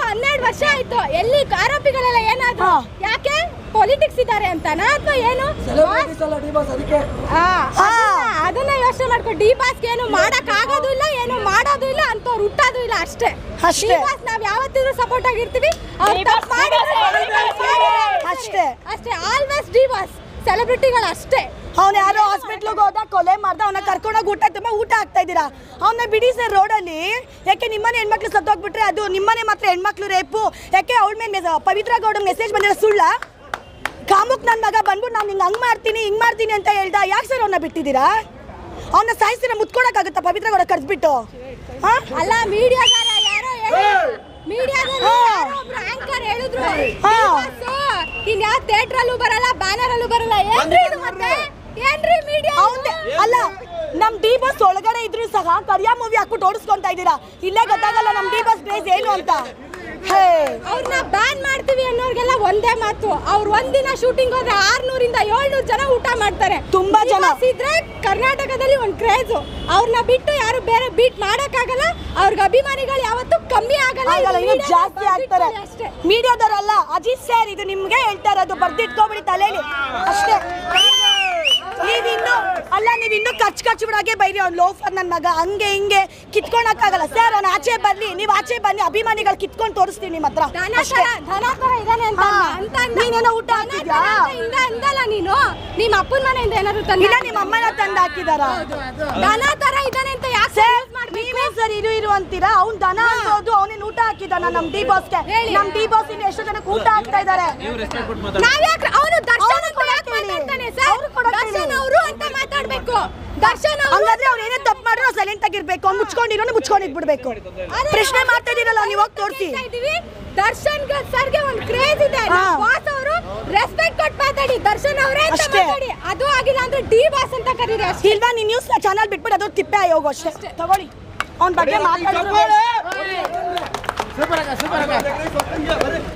ಹನ್ನೆರಡು ವರ್ಷ ಆಯ್ತು. ಎಲ್ಲಿ ಆರೋಪಿಗಳೆಲ್ಲ ಏನಾದ್ರು? ಯಾಕೆ? ಪೊಲಿಟಿಕ್ಸ್ ಇದ್ದಾರೆ ಅಂತನಾ ಅಥವಾ ಏನು? ಆ, ಅದನ್ನ- ಯೋಚನೆ ಮಾಡ್ಕೊ. ಡಿ ಬಾಸ್ ಏನು ಮಾಡಕ್ ಆಗೋದು ಇಲ್ಲ ಏನು ಮಾಡೋದು ಇಲ್ಲ ಅಂತವ್ರು ಹುಟ್ಟೋದು ಇಲ್ಲ ಅಷ್ಟೇ. ಅಷ್ಟೇ. ನಾವ್ ಯಾವತ್ತಿದ್ರು ಸಪೋರ್ಟ್ ಆಗಿರ್ತೀವಿ. ಅಷ್ಟೇ. ಅಷ್ಟೇ. ಆಲ್ವೇಸ್ ಡಿ ಬಾಸ್ ಸೆಲೆಬ್ರಿಟಿಗಳು ಅಷ್ಟೇ. ಅವ್ನು ಯಾರೋ ಹಾಸ್ಪಿಟ್ಲಿಗೆ ಹೋದ ಕೊಲೆ ಮಾಡ್ದ ಅವನ ಕರ್ಕೊಂಡೋಗಿ ಊಟ ತುಂಬ ಊಟ ಆಗ್ತಾ ಇದ್ದೀರಾ? ಅವನ್ನ ಬಿಡಿ ಸರ್ ರೋಡಲ್ಲಿ ಯಾಕೆ ನಿಮ್ಮನೆ ಹೆಣ್ಮಕ್ಳು ಸತ್ತೋಗ್ಬಿಟ್ರೆ ಅದು ನಿಮ್ಮನೆ ಮಾತ್ರ ಹೆಣ್ಮಕ್ಳು ರೇಪು ಯಾಕೆ ಅವಳ ಮೇಲೆ ಪವಿತ್ರ ಗೌಡ ಮೆಸೇಜ್ ಬಂದಿರೋ ಸುಳ್ಳ? ಕಾಮುಕ್ ನನ್ನ ಮಗ ಬಂದ್ಬಿಟ್ಟು ನಾನು ಹಿಂಗೆ ಹಂಗೆ ಮಾಡ್ತೀನಿ ಹಿಂಗೆ ಮಾಡ್ತೀನಿ ಅಂತ ಹೇಳ್ದ ಯಾಕೆ ಸರ್ ಅವನ್ನ ಬಿಟ್ಟಿದ್ದೀರಾ? ಅವನ್ನ ಸಾಯಿಸಿರ ಮುತ್ಕೊಳಕ್ಕಾಗುತ್ತಾ ಪವಿತ್ರ ಗೌಡ ಕರ್ಸ್ಬಿಟ್ಟು ಹಾಂ? ಅಲ್ಲ ಮೀಡಿಯಾಗಾರ ಯಾರೋ ಮೀಡಿಯಾಗಾರ ಆಂಕರ್ ಹೇಳಿದ್ರು. ಹಾ. ಇನ್ ಯಾವ ಥಿಯೇಟರ್ ಅಲ್ಲೂ ಬರಲ್ಲ ಬ್ಯಾನರ್ ಅಲ್ಲೂ ಬರಲ್ಲ ಏನ್ರಿ ಇದು ಮತ್ತೆ? ಏನ್ರಿ ಮೀಡಿಯಾ ಅಲ್ಲ ನಮ್ ಡಿ ಬಸ್ ಒಳಗಡೆ ಇದ್ರು ಸಹ ಕರಿಯಾ ಮೂವಿ ಹಾಕ್ಬಿಟ್ಟು ಓಡಿಸ್ಕೊಂತ ಇದ್ದೀರಾ? ಇಲ್ಲೇ ಗೊತ್ತಾಗಲ್ಲ ನಮ್ ಡಿ ಬಸ್ ಪ್ಲೇಸ್ ಏನು ಅಂತ. ಹೇ. ಅವ್ರನ್ನ ಬ್ಯಾನ್ ಮಾಡ್ತೀವಿ ಅನ್ನೋರ್ಗೆಲ್ಲ ಒಂದೇ ಮಾತು. ಅವ್ರು ಒಂದಿನ ಶೂಟಿಂಗ್ ಹೋದ್ರೆ ಆರ್ನೂರಿಂದ ಏಳ್ನೂರು ಜನ ಊಟ ಮಾಡ್ತಾರೆ. ತುಂಬಾ ಜನ. ಇದ್ದರೆ ಇದ್ರೆ ಕರ್ನಾಟಕದಲ್ಲಿ ಒಂದು ಕ್ರೇಜು ಅವ್ರನ್ನ ಬಿಟ್ಟು ಯಾರು ಬೇರೆ ಬೀಟ್ ಮಾಡಕ್ಕಾಗಲ್ಲ. ಅವ್ರಿಗೆ ಅಭಿಮಾನಿಗಳು ಯಾವತ್ತೂ ಕಮ್ಮಿ ಆಗಲ್ಲ. ಜಾಸ್ತಿ ಆಗ್ತಾರೆ. ಮೀಡಿಯಾದವರಲ್ಲ ಅಜಿತ್ ಸರ್ ಇದು ನಿಮ್ಗೆ ಹೇಳ್ತಾ ಇರೋದು ಬರ್ದಿಟ್ಕೊಬಿಡಿ ತಲೆಯಲ್ಲಿ ಅಷ್ಟೇ. ನೀವಿನ್ನು ಖರ್ಚು ಖರ್ಚು ಬಿಡಾಗೆ ಬೈರಿ ಅವ್ನು ಲೋಫರ್ ನನ್ನ ಮಗ. ಹಂಗೆ ಹಿಂಗೆ ಕಿತ್ಕೊಳಕ್ಕಾಗಲ್ಲ. ಸರ್ ಅವ್ನು ಆಚೆ ಬರ್ಲಿ ನೀವು ಆಚೆ ಬನ್ನಿ. ಅಭಿಮಾನಿಗಳು ಕಿತ್ಕೊಂಡು ತೋರಿಸ್ತೀವಿ ನಿಮ್ಮ ಹತ್ರ. ನೀನೇನೋ ಊಟ ಅಂದಲ್ಲ ನೀನು. ನಿಮ್ಮ ಅಪ್ಪನ ಮನೆಯಿಂದ ಏನಾದ್ರು ತಂದಿಲ್ಲ ನಿಮ್ಮ ಅಮ್ಮನ ತಂದು ಹಾಕಿದಾರ? ದನ ತರ ಇದ್ದಾನೆ ಅಂತ ಯಾಕೆ ಸರ್ ನೀವೇ ಸರ್ ಇರು ಇರು ಅಂತೀರಾ? ಅವ್ನ್ ದನ ಅನ್ನೋದು ಅವನೇನ್ ಊಟ ಹಾಕಿದಾನ ನಮ್ ಡಿ ಬಾಸ್ಗೆ ನಮ್ಮ ನಮ್ ಡಿ ಬಾಸ್ ಇನ್ನು ಎಷ್ಟೋ ಜನಕ್ಕೆ ಊಟ ಹಾಕ್ತಾ ಇದ್ದಾರೆ. ನಾವ್ಯಾಕೆ ಅವನು ದರ್ಶನ್ ಅವ್ರು ಅಂತ ಯಾಕೆ ಕೊಡಕ್ಕೆ ಹೇಳಿ. ಮಾತಾಡ್ತಾನೆ ಸರ್ ಅವ್ರು ಕೊಡಕ್ಕೆ ದರ್ಶನ್ ಹೇಳಿ. ಅವರು ಅಂತ ಮಾತಾಡ್ಬೇಕು ದರ್ಶನ್ ಅವರು ಹಂಗಾದ್ರೆ ಅವ್ರು ಏನೇ ತಪ್ಪು ಮಾಡಿದ್ರು ಸೈಲೆಂಟ್ ಆಗಿರ್ಬೇಕು ಮುಚ್ಕೊಂಡಿರೋ ಮುಚ್ಕೊಂಡಿದ್ ಬಿಡ್ಬೇಕು ಪ್ರಶ್ನೆ ಮಾಡ್ತಾ ಇದೀರಲ್ಲ ನೀವು ಹೋಗಿ ತೋರಿಸಿ. ದರ್ಶನ್ ಸರ್ಗೆ ಒಂದು ಕ್ರೇಜ್ ಇದೆ. ಬಾಸ್ ಅವರು ರೆಸ್ಪೆಕ್ಟ್ ಕೊಟ್ಟು ಮಾತಾಡಿ. ದರ್ಶನ್ ಅವರೇ ಅಷ್ಟೇ. ಅದು ಆಗಿಲ್ಲ ಅಂದ್ರೆ ಡಿ ಬಾಸ್ ಅಂತ ಕರೀರಿ ಅಷ್ಟೇ. ಇಲ್ವಾ ನೀನ್ ನ್ಯೂಸ್ ಚಾನಲ್ ಬಿಟ್ಬಿಟ್ಟು ಅದು ತಿಪ್ಪೆ ಆಯೋಗ ಅಷ್ಟೇ. ತಗೊಳ್ಳಿ. ಅವ್ನ ಬಗ್ಗೆ ಮಾತಾಡೋದು ಸೂಪರ್ ಸೂಪರ್